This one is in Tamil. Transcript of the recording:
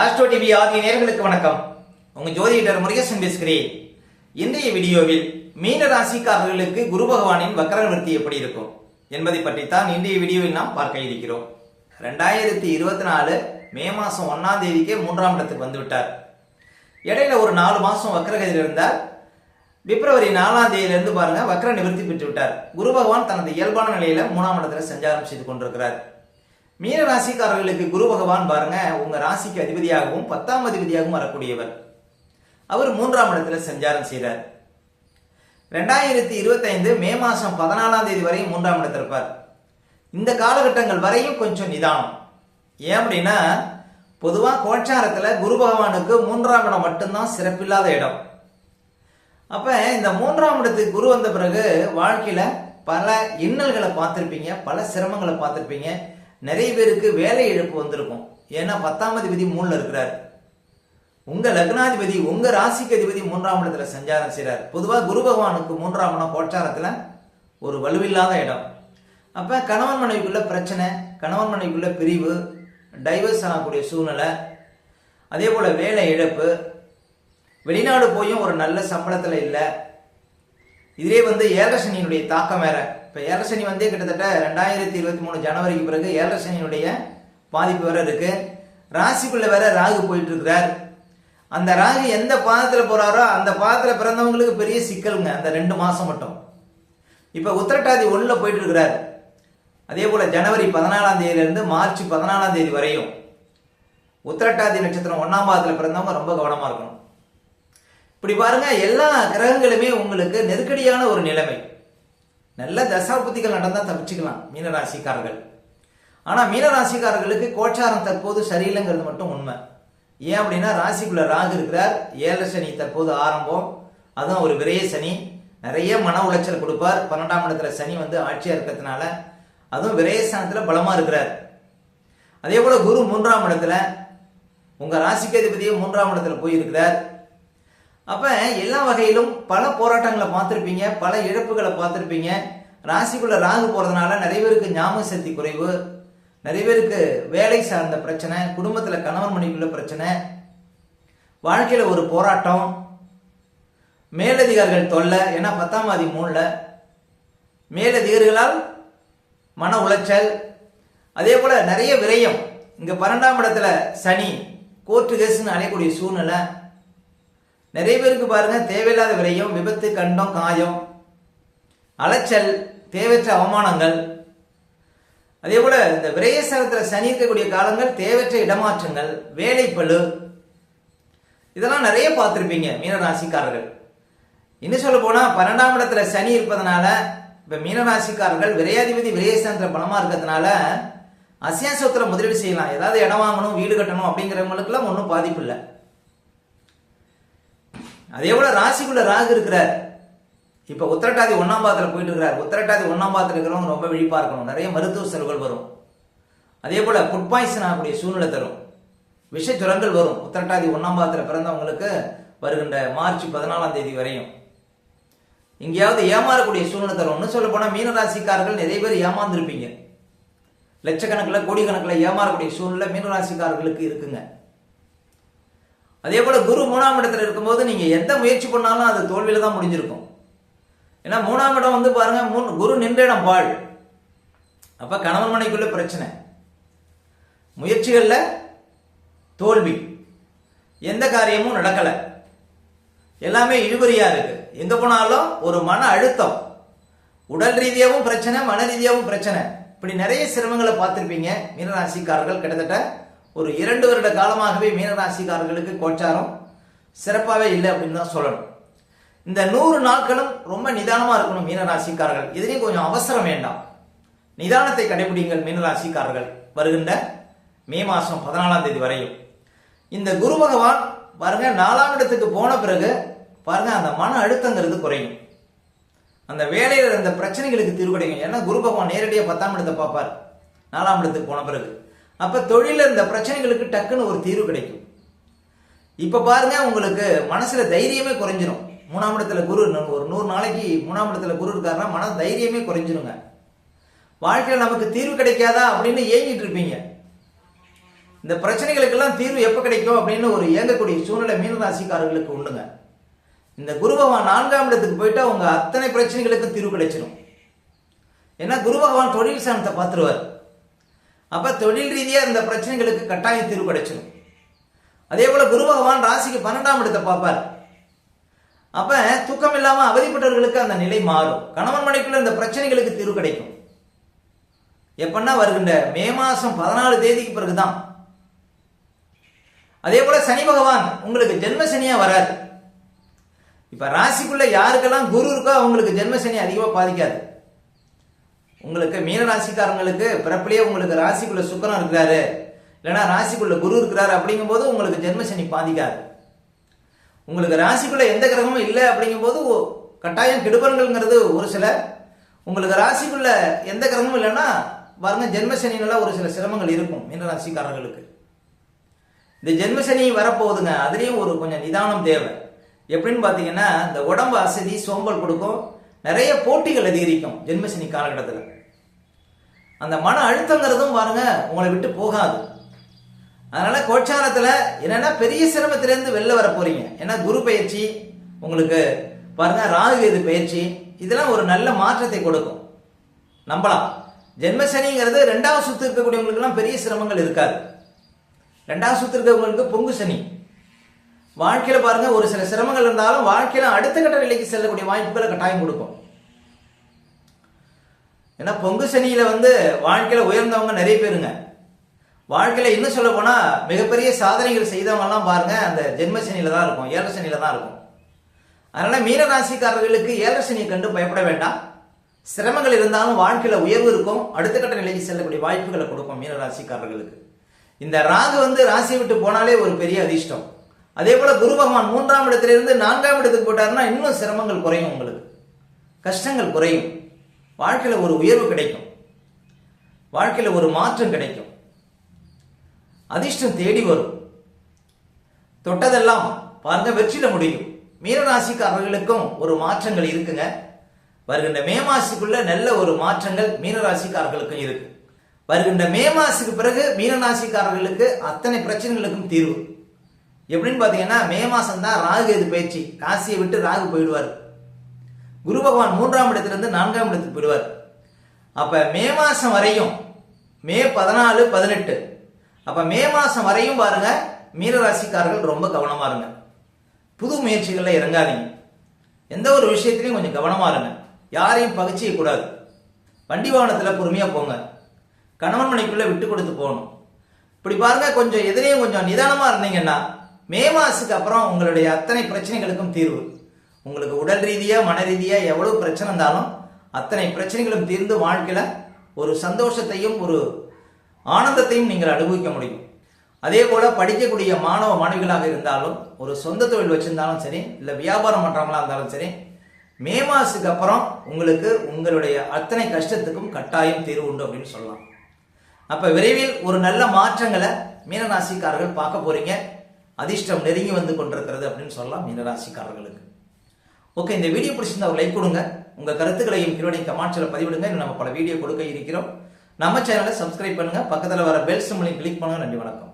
ஆஸ்ட்ரோ டிவி ஆகிய நேர்களுக்கு வணக்கம். உங்க ஜோதிடர் முருகேசன் பேசுகிறேன். இன்றைய வீடியோவில் மீன ராசிக்காரர்களுக்கு குரு பகவானின் வக்கர நிவர்த்தி எப்படி இருக்கும் என்பதை பற்றித்தான் இன்றைய வீடியோவில் நாம் பார்க்க இருக்கிறோம். ரெண்டாயிரத்தி இருபத்தி நாலு மே மாசம் ஒன்னாம் தேதிக்கே மூன்றாம் இடத்துக்கு வந்துவிட்டார் இடையில ஒரு நாலு மாசம் வக்கரகதியில் இருந்தார். பிப்ரவரி நாலாம் தேதியிலிருந்து பாருங்க வக்கர நிவர்த்தி பெற்று விட்டார். குரு பகவான் தனது இயல்பான நிலையில மூணாம் இடத்துல சஞ்சாரம் செய்து கொண்டிருக்கிறார். மீன ராசிக்காரர்களுக்கு குரு பகவான் பாருங்க உங்க ராசிக்கு அதிபதியாகவும் பத்தாம் அதிபதியாகவும் வரக்கூடியவர். அவர் மூன்றாம் இடத்துல சஞ்சாரம் செய்கிறார் ரெண்டாயிரத்தி இருபத்தைந்து மே மாசம் பதினாலாம் தேதி வரையும் மூன்றாம் இடத்துல இருப்பார். இந்த காலகட்டங்கள் வரையும் கொஞ்சம் நிதானம். ஏன் அப்படின்னா பொதுவாக கோச்சாரத்தில் குரு பகவானுக்கு மூன்றாம் இடம் மட்டும்தான் சிறப்பில்லாத இடம். அப்போ இந்த மூன்றாம் இடத்துக்கு குரு வந்த பிறகு வாழ்க்கையில் பல இன்னல்களை பார்த்துருப்பீங்க பல சிரமங்களை பார்த்துருப்பீங்க. நிறைய பேருக்கு வேலை இழப்பு வந்திருக்கும். ஏன்னா பத்தாம் அதிபதி மூணில் இருக்கிறார். உங்க லக்னாதிபதி உங்க ராசிக்கு அதிபதி மூன்றாம் இடத்துல சஞ்சாரம் செய்கிறார் பொதுவாக குரு பகவானுக்கு மூன்றாம் இடம் கோச்சாரத்தில் ஒரு வலுவில்லாத இடம். அப்போ கணவன் மனைவிக்குள்ள பிரச்சனை கணவன் மனைவிக்குள்ள பிரிவு டைவர்ஸ் ஆகக்கூடிய சூழ்நிலை அதே போல் வேலை இழப்பு வெளிநாடு போயும் ஒரு நல்ல சம்பளத்தில் இல்லை இதே வந்து ஏழரசனியினுடைய தாக்கம் வேற. இப்போ ஏழரசனி வந்து கிட்டத்தட்ட ரெண்டாயிரத்தி இருபத்தி மூணு ஜனவரிக்கு பிறகு ஏழரசனியினுடைய பாதிப்பு வேற இருக்கு. ராசிக்குள்ள வேற ராகு போயிட்டு இருக்கிறார் அந்த ராகு எந்த பாதத்துல போறாரோ அந்த பாதத்துல பிறந்தவங்களுக்கு பெரிய சிக்கலுங்க அந்த ரெண்டு மாசம் மட்டும். இப்ப உத்திரட்டாதி ஒண்ணுல போயிட்டு இருக்கிறார் அதே போல ஜனவரி பதினாலாம் தேதியில இருந்து மார்ச் பதினாலாம் தேதி வரையும். உத்திரட்டாதி நட்சத்திரம் ஒன்னாம் பாதத்துல பிறந்தவங்க ரொம்ப கவனமா இருக்கணும். இப்படி பாருங்க எல்லா கிரகங்களுமே உங்களுக்கு நெருக்கடியான ஒரு நிலைமை. நல்ல தசாபுத்திகள் நடந்தா தப்பிச்சுக்கலாம் மீனராசிக்காரர்கள். ஆனா மீனராசிக்காரர்களுக்கு கோச்சாரம் தற்போது சரியில்லைங்கிறது மட்டும் உண்மை. ஏன் அப்படின்னா ராசிக்குள்ள ராகு இருக்கிறார் ஏழரை சனி தற்போது ஆரம்பம். அதுவும் ஒரு விரைய சனி. நிறைய மன உளைச்சல் கொடுப்பார். பன்னெண்டாம் இடத்துல சனி வந்து ஆட்சியா இருக்கிறதுனால அதுவும் விரயஸ்தானத்துல பலமா இருக்கிறார். அதே போல குரு மூன்றாம் இடத்துல உங்க ராசிக்கு அதிபதியே மூன்றாம் இடத்துல போயிருக்கிறார். அப்ப எல்லா வகையிலும் பல போராட்டங்களை பார்த்துருப்பீங்க பல இழப்புகளை பார்த்துருப்பீங்க. ராசிக்குள்ள ராகு போறதுனால நிறைய பேருக்கு ஞாபக சக்தி குறைவு நிறைய பேருக்கு வேலை சார்ந்த பிரச்சனை குடும்பத்துல கணவன் மனைவிக்குள்ள பிரச்சனை வாழ்க்கையில ஒரு போராட்டம் மேலதிகாரிகள் தொல்லை ஏன்னா பத்தாம் மாதி மூணில் மேலதிகாரிகளால் மன உளைச்சல் அதே போல நிறைய விரயம். இங்க பன்னெண்டாம் இடத்துல சனி கோர்ட்டு கேஸ்ன்னு அழையக்கூடிய சூழ்நிலை. நிறைய பேருக்கு பாருங்க தேவையில்லாத விரயம் விபத்து கண்டம் காயம் அலைச்சல் தேவையற்ற அவமானங்கள். அதே போல இந்த விரயசரத்தில் சனி இருக்கக்கூடிய காலங்கள் தேவையற்ற இடமாற்றங்கள் வேலைப்பழு இதெல்லாம் நிறைய பார்த்துருப்பீங்க மீனராசிக்காரர்கள் இன்னும் சொல்ல போனால் பன்னெண்டாம் இடத்துல சனி இருப்பதனால இப்போ மீனராசிக்காரர்கள் விரையாதிபதி விரயசந்திர பலமாக இருக்கிறதுனால அசியாசத்தில் முதலீடு செய்யலாம். ஏதாவது இடம் வாங்கணும் வீடு கட்டணும் அப்படிங்கிறவங்களுக்குலாம் ஒன்றும் பாதிப்பு இல்லை. அதே போல ராசிக்குள்ள ராகு இருக்கிறார். இப்ப உத்திரட்டாதி ஒன்னாம் பாதத்துல போயிட்டு இருக்கிறார் உத்திரட்டாதி ஒன்னாம் பாதத்துல இருக்கிறவங்க ரொம்ப விழிப்பா இருக்கணும். நிறைய மருத்துவ செலவுகள் வரும். அதே போல ஃபுட் பாய்சன் ஆகக்கூடிய சூழ்நிலை தரும். விஷச்சுரங்கள் வரும். உத்திரட்டாதி ஒன்னாம் பாதத்துல பிறந்தவங்களுக்கு வருகின்ற மார்ச் பதினாலாம் தேதி வரையும். எங்கேயாவது ஏமாறக்கூடிய சூழ்நிலை தரும். ஒன்று சொல்ல போனால் மீனராசிக்காரர்கள் நிறைய பேர் ஏமாந்துருப்பீங்க. லட்சக்கணக்கில் கோடிக்கணக்கில் ஏமாறக்கூடிய சூழ்நிலை மீனராசிக்காரர்களுக்கு இருக்குங்க. அதே போல குரு மூணாம் இடத்துல இருக்கும்போது நீங்க எந்த முயற்சி பண்ணாலும் அது தோல்வியில தான் முடிஞ்சிருக்கும். ஏன்னா மூணாம் இடம் வந்து பாருங்க மூணு குரு நின்ற இடம் வாழ் அப்ப கணவன் மனைக்குள்ள பிரச்சனை. முயற்சிகள்ல தோல்வி. எந்த காரியமும் நடக்கல. எல்லாமே இழுபறியா இருக்கு. எங்க போனாலும் ஒரு மன அழுத்தம். உடல் ரீதியாகவும் பிரச்சனை மன ரீதியாகவும் பிரச்சனை. இப்படி நிறைய சிரமங்களை பார்த்துருப்பீங்க. மீனராசிக்காரர்கள் கிட்டத்தட்ட ஒரு இரண்டு வருட காலமாகவே மீனராசிக்காரர்களுக்கு கோச்சாரம் சிறப்பாகவே இல்லை அப்படின்னு தான் சொல்லணும். இந்த நூறு நாட்களும் ரொம்ப நிதானமாக இருக்கணும் மீனராசிக்காரர்கள். இதுலேயும் கொஞ்சம் அவசரம் வேண்டாம். நிதானத்தை கடைபிடிங்கள் மீனராசிக்காரர்கள். வருகின்ற மே மாதம் பதினாலாம் தேதி வரையும். இந்த குரு பகவான் பாருங்க நாலாம் இடத்துக்கு போன பிறகு பாருங்க அந்த மன அழுத்தங்கிறது குறையும். அந்த வேலையில் இருந்த பிரச்சனைகளுக்கு தீர்வு கிடைக்கும். ஏன்னா குரு பகவான் நேரடியாக பத்தாம் இடத்தை பார்ப்பார். நாலாம் இடத்துக்கு போன பிறகு. அப்போ தொழிலில் இந்த பிரச்சனைகளுக்கு டக்குன்னு ஒரு தீர்வு கிடைக்கும். இப்போ பாருங்க உங்களுக்கு மனசில் தைரியமே குறைஞ்சிரும். மூணாம் இடத்துல குரு ஒரு நூறு நாளைக்கு மூணாம் இடத்துல குரு இருக்காருன்னா மன தைரியமே குறைஞ்சிருங்க. வாழ்க்கையில் நமக்கு தீர்வு கிடைக்காதா அப்படின்னு ஏங்கிட்டு இருப்பீங்க. இந்த பிரச்சனைகளுக்கெல்லாம் தீர்வு எப்போ கிடைக்கும் அப்படின்னு ஒரு இயங்கக்கூடிய சூழ்நிலை மீனராசிக்காரர்களுக்கு உண்டுங்க. இந்த குரு பகவான் நான்காம் இடத்துக்கு போயிட்டு அவங்க அத்தனை பிரச்சனைகளுக்கும் தீர்வு கிடைச்சிடும் ஏன்னா குரு பகவான் தொழில் சாணத்தை பார்த்துருவார் அப்போ தொழில் ரீதியாக இந்த பிரச்சனைகளுக்கு கட்டாயம் தீர்வு கிடைச்சிடும் அதே போல் குரு பகவான் ராசிக்கு பன்னெண்டாம் இடத்தை பார்ப்பார். அப்போ தூக்கம் இல்லாமல் அவதிப்பட்டவர்களுக்கு அந்த நிலை மாறும். கணவன் மனைக்குள்ள இந்த பிரச்சனைகளுக்கு தீர்வு கிடைக்கும். எப்பன்னா வருகின்ற மே மாதம் பதினாலு தேதிக்கு பிறகு தான் அதே போல சனி பகவான் உங்களுக்கு ஜென்ம சனியா வராது இப்ப ராசிக்குள்ள யாருக்கெல்லாம் குரு இருக்கோ அவங்களுக்கு ஜென்ம சனி அதிகமாக பாதிக்காது. உங்களுக்கு மீன ராசிக்காரங்களுக்கு பிறப்பிலேயே உங்களுக்கு ராசிக்குள்ள சுக்கரம் இருக்கிறாரு. இல்லைன்னா ராசிக்குள்ள குரு இருக்கிறாரு அப்படிங்கும்போது உங்களுக்கு ஜென்ம சனி பாதிக்காது. உங்களுக்கு ராசிக்குள்ள எந்த கிரகமும் இல்லை அப்படிங்கும்போது கட்டாயம் கெடுபலன்கள்ங்கிறது ஒரு சில. உங்களுக்கு ராசிக்குள்ள எந்த கிரகமும் இல்லைன்னா பாருங்க ஜென்மசனினால ஒரு சில சிரமங்கள் இருக்கும் மீன ராசிக்காரர்களுக்கு. இந்த ஜென்ம சனி வரப்போகுதுங்க அதுலேயும் ஒரு கொஞ்சம் நிதானம் தேவை. எப்படின்னு பார்த்தீங்கன்னா இந்த உடம்பு அசதி சோம்பல் கொடுக்கும். நிறைய போட்டிகள் அதிகரிக்கும் ஜென்மசனி காலகட்டத்தில் அந்த மன அழுத்தங்கிறதும் பாருங்க உங்களை விட்டு போகாது. அதனால கோச்சாரத்தில் என்னன்னா பெரிய சிரமத்திலேருந்து வெளில வர போறீங்க. ஏன்னா குரு பயிற்சி உங்களுக்கு பாருங்க ராகுகேது பயிற்சி இதெல்லாம் ஒரு நல்ல மாற்றத்தை கொடுக்கும். நம்பலாம். ஜென்ம சனிங்கிறது ரெண்டாவது சுத்து இருக்கக்கூடியவங்களுக்குலாம் பெரிய சிரமங்கள் இருக்காது. ரெண்டாவது சுத்து இருக்கவங்களுக்கு பொங்கு சனி. வாழ்க்கையில பாருங்க ஒரு சில சிரமங்கள் இருந்தாலும் வாழ்க்கையில அடுத்த கட்ட நிலைக்கு செல்லக்கூடிய வாய்ப்புகளை கட்டாயம் கொடுக்கும். ஏன்னா பொங்கு சனியில வந்து வாழ்க்கையில உயர்ந்தவங்க நிறைய பேருங்க. வாழ்க்கையில இன்னும் சொல்ல போனா மிகப்பெரிய சாதனைகள் செய்தவங்க எல்லாம் பாருங்க அந்த ஜென்ம சனியில தான் இருக்கும் ஏற சனியில தான் இருக்கும். அதனால மீன ராசிக்காரர்களுக்கு சனியை கண்டு பயப்பட வேண்டாம். சிரமங்கள் இருந்தாலும் வாழ்க்கையில உயர்வு இருக்கும் அடுத்த கட்ட நிலைக்கு செல்லக்கூடிய வாய்ப்புகளை கொடுக்கும் மீன ராசிக்காரர்களுக்கு. இந்த ராகு வந்து ராசியை விட்டு போனாலே ஒரு பெரிய அதிர்ஷ்டம். அதே போல குரு பகவான் மூன்றாம் இடத்திலிருந்து நான்காம் இடத்துக்கு போட்டாருன்னா இன்னும் சிரமங்கள் குறையும் உங்களுக்கு. கஷ்டங்கள் குறையும். வாழ்க்கையில் ஒரு உயர்வு கிடைக்கும். வாழ்க்கையில் ஒரு மாற்றம் கிடைக்கும். அதிர்ஷ்டம் தேடி வரும். தொட்டதெல்லாம் பாருங்க வெற்றியில முடியும். மீனராசிக்காரர்களுக்கும் ஒரு மாற்றங்கள் இருக்குங்க. வருகின்ற மே மாசிக்குள்ள நல்ல ஒரு மாற்றங்கள் மீனராசிக்காரர்களுக்கும் இருக்கு. வருகின்ற மே மாசுக்கு பிறகு மீனராசிக்காரர்களுக்கு அத்தனை பிரச்சனைகளுக்கும் தீர்வு. எப்படின்னு பார்த்தீங்கன்னா மே மாதம் தான் ராகு எது பயிற்சி. காசியை விட்டு ராகு போயிடுவார். குரு பகவான் மூன்றாம் இடத்துலேருந்து நான்காம் இடத்துக்கு போயிடுவார். அப்போ மே மாதம் வரையும் மே பதினாலு பதினெட்டு. அப்போ மே மாதம் வரையும் பாருங்க மீனராசிக்காரர்கள் ரொம்ப கவனமா இருங்க. புது முயற்சிகளில் இறங்காதீங்க. எந்த ஒரு விஷயத்திலையும் கொஞ்சம் கவனமா இருங்க. யாரையும் பகிச்சிக்கக்கூடாது வண்டி வாகனத்தில் பொறுமையாக போங்க. கணவன் மனைக்குள்ளே விட்டு கொடுத்து போகணும். இப்படி பாருங்க கொஞ்சம் எதிரையும் கொஞ்சம் நிதானமாக இருந்தீங்கன்னா மே மாசுக்கு அப்புறம் உங்களுடைய அத்தனை பிரச்சனைகளுக்கும் தீர்வு. உங்களுக்கு உடல் ரீதியாக மன ரீதியாக எவ்வளவு பிரச்சனை இருந்தாலும் அத்தனை பிரச்சனைகளும் தீர்ந்து வாழ்க்கையில் ஒரு சந்தோஷத்தையும் ஒரு ஆனந்தத்தையும் நீங்கள் அனுபவிக்க முடியும். அதே போல் படிக்கக்கூடிய மாணவ மாணவிகளாக இருந்தாலும் ஒரு சொந்த தொழில் வச்சுருந்தாலும் சரி இல்லை வியாபாரம் பண்ணுறவங்களாக இருந்தாலும் சரி மே மாதத்துக்கு அப்புறம் உங்களுக்கு உங்களுடைய அத்தனை கஷ்டத்துக்கும் கட்டாயம் தீர்வு உண்டு அப்படின்னு சொல்லலாம். அப்போ விரைவில் ஒரு நல்ல மாற்றங்களை மீனராசிக்காரர்கள் பார்க்க போகிறீங்க அதிர்ஷ்டம் நெருங்கி வந்து கொண்டிருக்கிறது அப்படின்னு சொல்லலாம் மீனராசிக்காரர்களுக்கு. ஓகே இந்த வீடியோ பிடிச்சிருந்தா ஒரு லைக் கொடுங்க. உங்க கருத்துக்களையும் கீழே கமெண்ட்ஸ்ல பதிவிடுங்க. இன்னும் நம்ம பல வீடியோ கொடுக்க இருக்கிறோம். நம்ம சேனலை சப்ஸ்கிரைப் பண்ணுங்க. பக்கத்தில் வர பெல் சிம்லையும் கிளிக் பண்ணுங்க. நன்றி வணக்கம்.